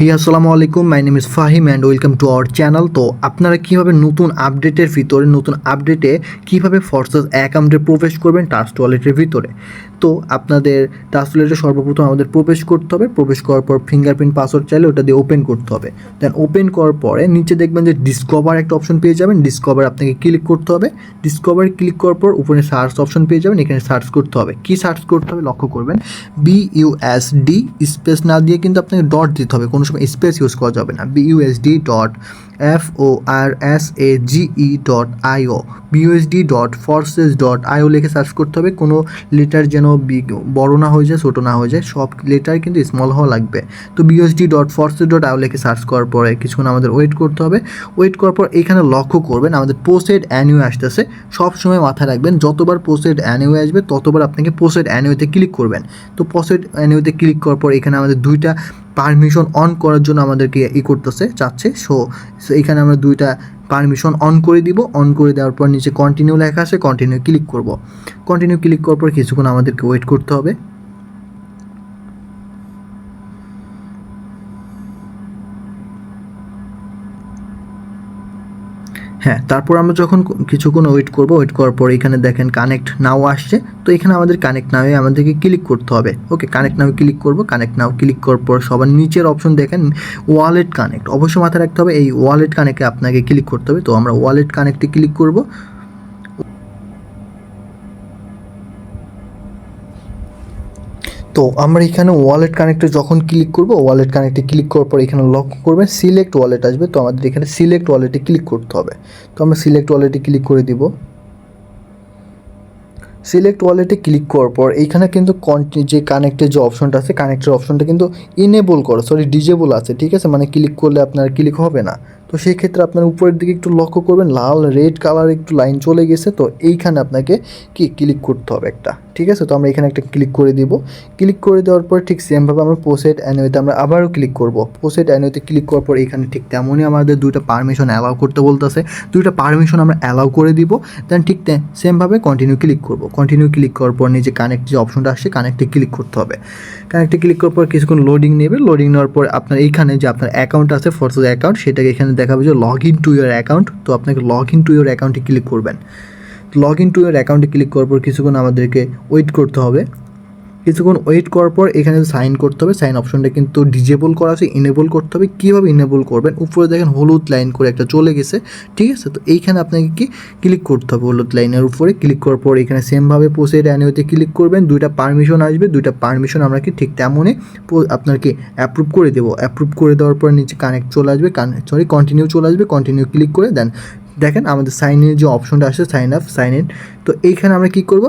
হি, আসসালামু আলাইকুম। My name is Fahim and welcome to our channel তো আপনারা কীভাবে নতুন আপডেটের ভিতরে, নতুন আপডেটে কীভাবে ফর্সেস অ্যাকাউন্টে প্রবেশ করবেন টাস্ক ওয়ালেটের ভিতরে। তো আপনাদের টাস্ক সর্বপ্রথম আমাদের প্রবেশ করতে হবে। প্রবেশ করার পর ফিঙ্গারপ্রিন্ট পাসওয়ার্ড চাইলে ওটা দিয়ে ওপেন করতে হবে। দেন ওপেন করার পরে নিচে দেখবেন যে ডিসকভার একটা অপশন পেয়ে যাবেন। ডিসকভার আপনাকে ক্লিক করতে হবে। ডিসকভার ক্লিক করার পর উপরে সার্চ অপশন পেয়ে যাবেন। এখানে সার্চ করতে হবে। কি সার্চ করতে হবে লক্ষ্য করবেন। বি ডি স্পেস না দিয়ে কিন্তু আপনাকে ডট দিতে হবে। কোনো সময় স্পেস ইউজ করা যাবে না। B USD dot F O R S A GE dot IO BUSD dot forsage dot IO লিখে সার্চ করতে হবে। কোনো লেটার যেন বড় না হয়ে যায়, ছোটো না হয়ে যায়, সব লেটার কিন্তু স্মল হওয়া লাগবে। তো BUSD dot forces dot IO লিখে সার্চ করার পরে কিছুক্ষণ আমাদের ওয়েট করতে হবে। ওয়েট করার পর এখানে লক্ষ্য করবেন, আমাদের পোস্টেড অ্যানিউ আসতেছে। সব সময় মাথায় রাখবেন, যতবার পোস্টেড অ্যানিউ আসবে, ততবার আপনাকে পোস্টেড অ্যানিউতে ক্লিক করবেন। তো পোস্টেড অ্যানিউতে ক্লিক করার পর এখানে আমাদের দুইটা পারমিশন অন করার জন্য আমাদেরকে ই করতেছে, চাচ্ছে। সো এখানে আমরা দুইটা পারমিশন অন করে দিব। অন করে দেওয়ার পর নিচে কন্টিনিউ লেখা আছে কন্টিনিউ ক্লিক করব। কন্টিনিউ ক্লিক করার পর কিছুক্ষণ আমাদেরকে ওয়েট করতে হবে। হ্যাঁ তারপর আমরা যখন কিছুক্ষণ ওয়েট করব ওয়েট করার পর এখানে দেখেন কানেক্ট নাও আসছে। তো এখানে আমাদের কানেক্ট নাও আমাদেরকে ক্লিক করতে হবে। ওকে কানেক্ট নাও ক্লিক করব। কানেক্ট নাও ক্লিক করার পর সবার নিচের অপশন দেখেন ওয়ালেট কানেক্ট অবশ্যই মাথায় রাখতে হবে, এই ওয়ালেট কানেক্টে আপনাকে ক্লিক করতে হবে। তো আমরা ওয়ালেট কানেক্টে ক্লিক করব। তো আমরা এখানে ওয়ালেট কানেক্টে যখন ক্লিক করব ওয়ালেট কানেক্টে ক্লিক করার পর এখানে লক করবেন সিলেক্ট ওয়ালেট আসবে, তো আমাদের এখানে সিলেক্ট ওয়ালেটে ক্লিক করতে হবে। তো আমরা সিলেক্ট ওয়ালেটে ক্লিক করে দিব। সিলেক্ট ওয়ালেটে ক্লিক করার পর এইখানে কিন্তু যে কানেক্টের যে অপশনটা আছে কানেক্টের অপশনটা কিন্তু ইনেবল করো সরি ডিজেবল আছে, ঠিক আছে? মানে ক্লিক করলে আপনার ক্লিক হবে না। তো সেই ক্ষেত্রে আপনার উপরের দিকে একটু লক্ষ্য করবেন, লাল রেড কালার একটু লাইন চলে গেছে, তো এইখানে আপনাকে কি? ক্লিক করতে হবে একটা, ঠিক আছে? তো আমরা এখানে একটা ক্লিক করে দিব। ক্লিক করে দেওয়ার পর ঠিক সেমভাবে আমরা পোসেট অ্যানুয়েতে আমরা আবারও ক্লিক করব। পোসেট অ্যানুয়েতে ক্লিক করার পর এখানে ঠিক তেমনই আমাদের দুইটা পারমিশন অ্যালাউ করতে বলতেছে। দুইটা পারমিশন আমরা অ্যালাউ করে দিব দেন ঠিক সেমভাবে কন্টিনিউ ক্লিক করব। কন্টিনিউ ক্লিক করার পর নিচে কানেক্ট যে অপশনটা আসছে কানেক্টে ক্লিক করতে হবে। কানেক্টে ক্লিক করার পর কিছুক্ষণ লোডিং নেবে। লোডিং নেওয়ার পর আপনার এইখানে যে আপনার অ্যাকাউন্ট আছে ফোর্সেস অ্যাকাউন্ট সেটাকে এখানে দেখাবে যে log in to your account তো আপনাকে লগ ইন টু ইয়ার অ্যাকাউন্টে ক্লিক করবেন। লগ ইন টু ইয়ার অ্যাকাউন্টে ক্লিক করার পর কিছুক্ষণ আমাদেরকে ওয়েট করতে হবে। কিছুক্ষণ ওয়েট করার পর এখানে সাইন করতে হবে। সাইন অপশনটা কিন্তু ডিজেবল করা আছে ইনেবল করতে হবে। কীভাবে ইনেবল করবেন? উপরে দেখেন হলুদ লাইন করে একটা চলে গেছে, ঠিক আছে? তো এইখানে আপনাকে কি ক্লিক করতে হবে হলুদ লাইনের উপরে। ক্লিক করার পর এখানে সেমভাবে পোস্টেড অ্যানিওতে ক্লিক করবেন। দুইটা পারমিশন আসবে। দুইটা পারমিশন আমরা কি ঠিক তেমনই আপনার কি অ্যাপ্রুভ করে দেবো। অ্যাপ্রুভ করে দেওয়ার পর নিচে কানেক্ট চলে আসবে। কানেক্ট সরি কন্টিনিউ চলে আসবে। কন্টিনিউ ক্লিক করে দেন দেখেন আমাদের সাইন ইনের যে অপশনটা আসে সাইন আপ সাইন ইন তো এইখানে আমরা কী করব?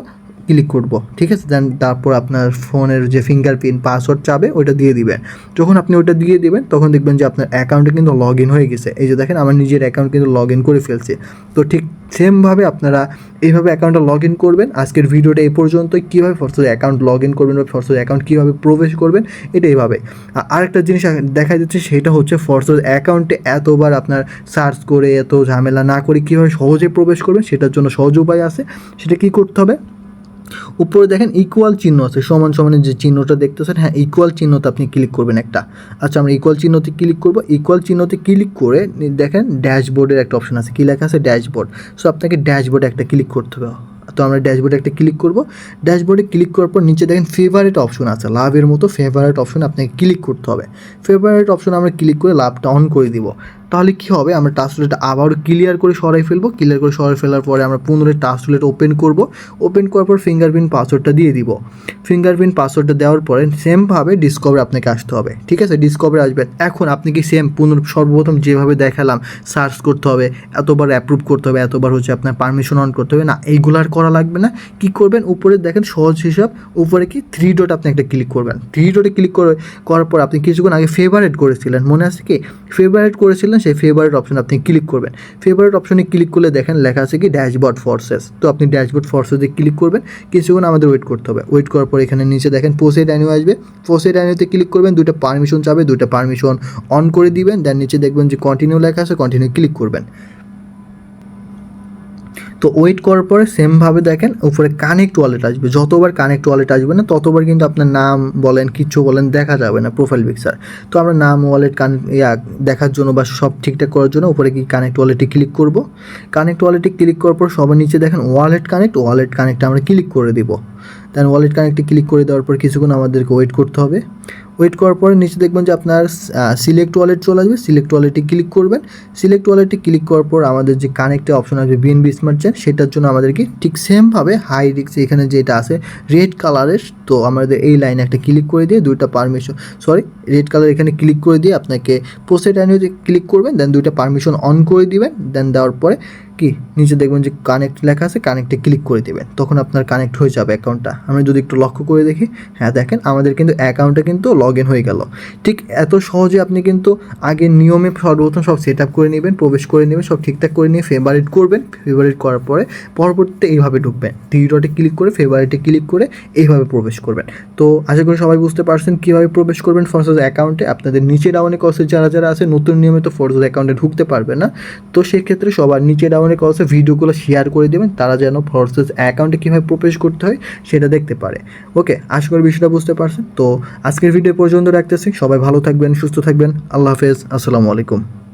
ক্লিক করব, ঠিক আছে? দেন তারপর আপনার ফোনের যে ফিঙ্গারপ্রিন্ট পাসওয়ার্ড চাবে, ওইটা দিয়ে দিবেন। যখন আপনি ওটা দিয়ে দিবেন, তখন দেখবেন যে আপনার অ্যাকাউন্টে কিন্তু লগ ইন হয়ে গেছে। এই যে দেখেন, আমার নিজের অ্যাকাউন্ট কিন্তু লগ ইন করে ফেলছে। তো ঠিক সেমভাবে আপনারা এইভাবে অ্যাকাউন্টটা লগ ইন করবেন। আজকের ভিডিওটা এই পর্যন্তই। কীভাবে ফর্সেস অ্যাকাউন্ট লগ ইন করবেন বা ফর্সেস অ্যাকাউন্ট কীভাবে প্রবেশ করবেন এটা এইভাবে আর আরেকটা জিনিস দেখা যাচ্ছে সেটা হচ্ছে ফর্সেস অ্যাকাউন্টে এতবার আপনার সার্চ করে, এত ঝামেলা না করে কীভাবে সহজে প্রবেশ করবেন, সেটার জন্য সহজ উপায় আছে। সেটা কী করতে হবে? উপরে দেখেন ইকুয়াল চিহ্ন আছে, সমান সমানের যে চিহ্নটা দেখতেছেন হ্যাঁ ইকুয়াল চিহ্নতে আপনি ক্লিক করবেন একটা। আচ্ছা আমরা ইকুয়াল চিহ্নতে ক্লিক করব ইকুয়াল চিহ্নতে ক্লিক করে দেখেন ড্যাশবোর্ডের একটা অপশন আছে, কী লেখা আছে? ড্যাশবোর্ড সো আপনাকে ড্যাশবোর্ডে একটা ক্লিক করতে হবে। তো আমরা ড্যাশবোর্ডে একটা ক্লিক করব। ড্যাশবোর্ডে ক্লিক করার পর নিচে দেখেন ফেভারিট অপশন আছে, লাভের মতো ফেভারিট অপশন আপনাকে ক্লিক করতে হবে। ফেভারিট অপশন আমরা ক্লিক করে লাভটা অন করে দিব। তাহলে কী হবে? আমরা টাস্টুলেটটা আবারও ক্লিয়ার করে সরাই ফেলব। ক্লিয়ার করে সরাই ফেলার পরে আমরা পুনরায় টাস্টুলেট ওপেন করব। ওপেন করার পর ফিঙ্গারপ্রিন্ট পাসওয়ার্ডটা দিয়ে দিব। ফিঙ্গারপ্রিন্ট পাসওয়ার্ডটা দেওয়ার পরে সেমভাবে ডিসকভার আপনাকে আসতে হবে। ঠিক আছে? ডিসকভার আসবেন এখন আপনি কি সেম পুনর সর্বপ্রথম যেভাবে দেখালাম সার্চ করতে হবে, এতবার অ্যাপ্রুভ করতে হবে, এতবার হচ্ছে আপনার পারমিশন অন করতে হবে, না, এইগুলো আর করা লাগবে না। কি করবেন? উপরে দেখেন সহজ হিসাব, উপরে কি থ্রি ডট আপনি একটা ক্লিক করবেন। থ্রি ডটে ক্লিক করে করার পর আপনি কিছুক্ষণ আগে ফেভারেট করেছিলেন। মনে আছে কি? ফেভারেট করেছিলেন সেই ফেভারিট অপশন আপনি ক্লিক করবেন। ফেভারিট অপশনে ক্লিক করলে দেখেন লেখা আছে কি ড্যাশবোর্ড ফোর্সেস তো আপনি ড্যাশবোর্ড ফোর্সেসে ক্লিক করবেন, কিছুক্ষণ আমাদের ওয়েট করতে হবে। ওয়েট করার পর এখানে নিচে দেখেন পোসে অ্যানিউ আসবে। পোসে অ্যানিউতে ক্লিক করবেন দুটো পারমিশন চাবে দুটো পারমিশন অন করে দিবেন দেন নিচে দেখবেন যে কন্টিনিউ লেখা আছে কন্টিনিউ ক্লিক করবেন। তো ওয়েট করার পরে সেমভাবে দেখেন উপরে কানেক্ট ওয়ালেট আসবে। যতবার কানেক্ট ওয়ালেট আসবে না, ততবার কিন্তু আপনার নাম বলেন কিচ্ছু বলেন, দেখা যাবে না প্রোফাইল পিকচার তো আমরা নাম ওয়ালেট কান দেখার জন্য বা সব ঠিকঠাক করার জন্য উপরে কি কানেক্ট ওয়ালেটে ক্লিক করব। কানেক্ট ওয়ালেটে ক্লিক করার পর সবার নিচে দেখেন ওয়ালেট কানেক্ট ওয়ালেট কানেক্টে আমরা ক্লিক করে দিব। দেন ওয়ালেট কানেক্টে ক্লিক করে দেওয়ার পর কিছুক্ষণ আমাদেরকে ওয়েট করতে হবে। ওয়েট করার পরে নিচে দেখবেন যে আপনার সিলেক্ট ওয়ালেট চলে আসবে। সিলেক্ট ওয়ালেটে ক্লিক করবেন। সিলেক্ট ওয়ালেটে ক্লিক করার পর আমাদের যে কানেক্টে অপশন আসবে বিএনবি স্মার্ট চেন সেটার জন্য আমাদেরকে ঠিক সেমভাবে হাই রিক্স এখানে যেটা আছে রেড কালারের তো আমাদের এই লাইনে একটা ক্লিক করে দিয়ে দুইটা পারমিশন সরি রেড কালার এখানে ক্লিক করে দিয়ে আপনাকে পোস্টেড অ্যানুইতে ক্লিক করবেন দেন দুইটা পারমিশন অন করে দিবেন দেন দেওয়ার পরে কি? নিচে দেখবেন যে কানেক্ট লেখা আছে কানেক্টে ক্লিক করে দেবেন। তখন আপনার কানেক্ট হয়ে যাবে অ্যাকাউন্টটা আমরা যদি একটু লক্ষ্য করে দেখি হ্যাঁ দেখেন, আমাদের কিন্তু অ্যাকাউন্টটা কিন্তু লগ ইন হয়ে গেল। ঠিক এত সহজে আপনি কিন্তু আগে নিয়মে সর্বপ্রথম সব সেট আপ করে নেবেন, প্রবেশ করে নেবেন, সব ঠিকঠাক করে নিয়ে ফেভারিট করবেন। ফেভারিট করার পরে পরবর্তীতে এইভাবে ঢুকবেন। থ্রি ডটে ক্লিক করে ফেভারিটে ক্লিক করে এইভাবে প্রবেশ করবেন। তো আশা করি সবাই বুঝতে পারছেন কীভাবে প্রবেশ করবেন ফরসাস অ্যাকাউন্টে আপনাদের নিচে ডাউনে কসে যারা যারা আছে, নতুন নিয়মে তো ফরসাস অ্যাকাউন্টে ঢুকতে পারবে না। তো সেক্ষেত্রে সবার নিচে ডাউনে কসে ভিডিওগুলো শেয়ার করে দেবেন, তারা যেন ফরসেস অ্যাকাউন্টে কীভাবে প্রবেশ করতে হয় সেটা দেখতে পারে। ওকে আশা করি বিষয়টা বুঝতে পারছেন। তো আজকের ভিডিও পর্যন্ত রাখতেছি। সবাই ভালো থাকবেন, সুস্থ থাকবেন। আল্লাহ হাফেজ। আসসালামু আলাইকুম।